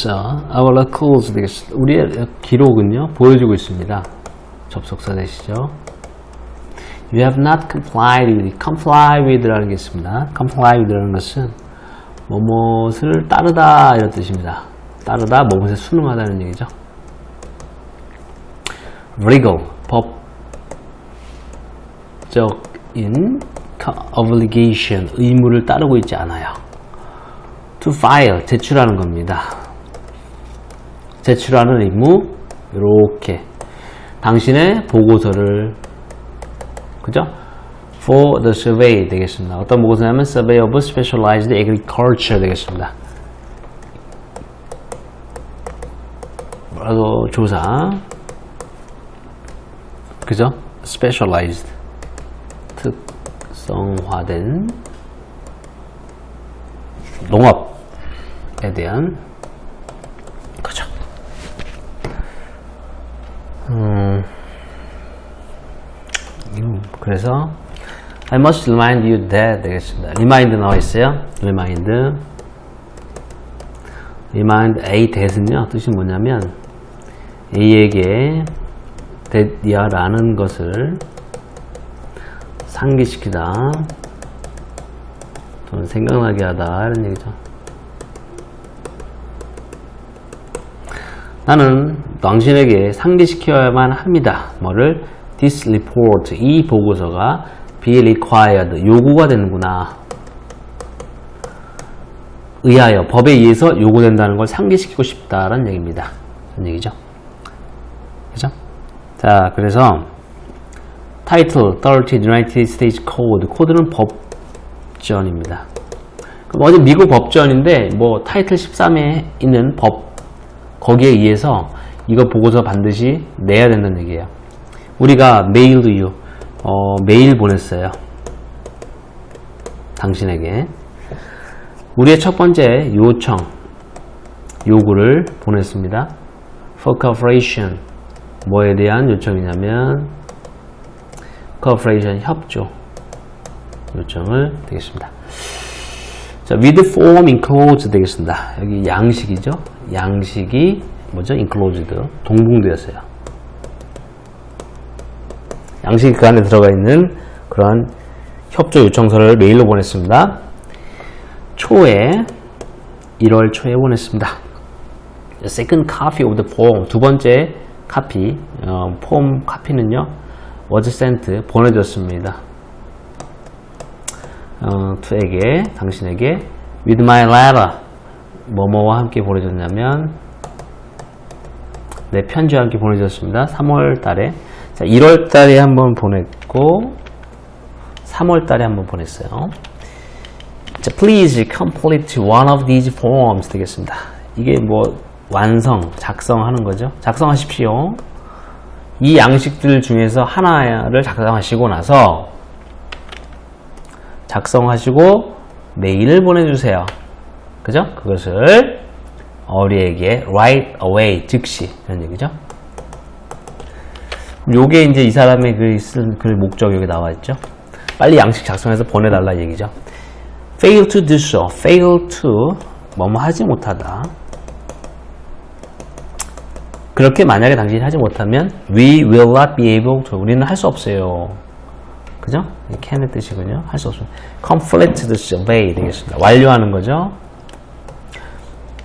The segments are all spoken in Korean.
records, our records 되겠습니다. 우리의 기록은요, 보여주고 있습니다. 접속사 되시죠. You have not complied with, comply with라는 게 있습니다. comply with라는 것은 뭐뭇을 따르다 이런 뜻입니다. 따르다, 뭐뭇에 순응하다는 얘기죠. legal, 법적인 obligation, 의무를 따르고 있지 않아요. to file, 제출하는 겁니다. 제출하는 의무, 이렇게 당신의 보고서를 그죠? For the survey 되겠습니다. 어떤 보고서냐면 Survey of Specialized Agriculture 되겠습니다. 뭐라고 조사 그죠? Specialized 특성화된 농업에 대한 그죠? 음, 그래서 I must remind you that 되겠습니다. remind 나와 있어요. remind remind A that은요 뜻이 뭐냐면 A에게 that이야라는 것을 상기시키다 또는 생각나게 하다 이런 얘기죠. 나는 당신에게 상기시켜야만 합니다. 뭐를 this report 이 보고서가 be required 요구가 되는구나. 의하여 법에 의해서 요구된다는 걸 상기시키고 싶다라는 얘기입니다. 그런 얘기죠. 그죠? 자, 그래서 타이틀 30 United States Code 코드는 법전입니다. 그럼 어디 미국 법전인데 뭐 타이틀 13에 있는 법 거기에 의해서 이거 보고서 반드시 내야 된다는 얘기예요. 우리가 메일 유 어, 메일 보냈어요. 당신에게 우리의 첫 번째 요청 요구를 보냈습니다. For cooperation 뭐에 대한 요청이냐면 cooperation 협조 요청을 되겠습니다. 자, with form enclosed 되겠습니다. 여기 양식이죠. 양식이 뭐죠? enclosed 동봉되었어요. 양식이 그 안에 들어가 있는 그런 협조 요청서를 메일로 보냈습니다. 초에 1월 초에 보냈습니다. second copy of the form 두 번째 카피 어, 폼 카피는요 was sent 보내졌습니다. 어, to에게 당신에게 with my letter 뭐뭐와 함께 보내졌냐면 내 편지와 함께 보내졌습니다. 3월 달에 자, 1월 달에 한번 보냈고 3월 달에 한번 보냈어요. 자, please complete one of these forms 되겠습니다. 이게 뭐 완성, 작성하는 거죠. 작성하십시오. 이 양식들 중에서 하나를 작성하시고 나서 작성하시고 메일을 보내주세요. 그죠? 그것을 어리에게 right away 즉시 이런 얘기죠. 요게 이제 이 사람의 그쓴그 목적 여기 나와 있죠. 빨리 양식 작성해서 보내달라 얘기죠. fail to do so, fail to 뭐뭐 하지 못하다. 그렇게 만약에 당신이 하지 못하면 we will not be able to 우리는 할 수 없어요. 그죠? can의 뜻이군요. 할 수 없습니다. complete the survey 되겠습니다. 완료하는 거죠.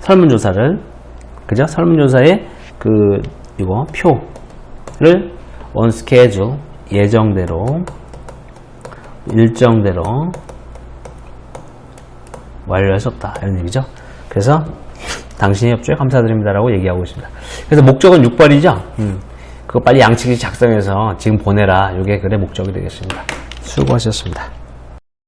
설문조사를 그죠? 설문조사의 그 이거 표를 schedule 예정대로 일정대로 완료하셨다 이런 얘기죠. 그래서 당신의 협조에 감사드립니다라고 얘기하고 있습니다. 그래서 목적은 6번이죠. 음. 그거 빨리 양측이 작성해서 지금 보내라. 이게 그래 목적이 되겠습니다. 수고하셨습니다.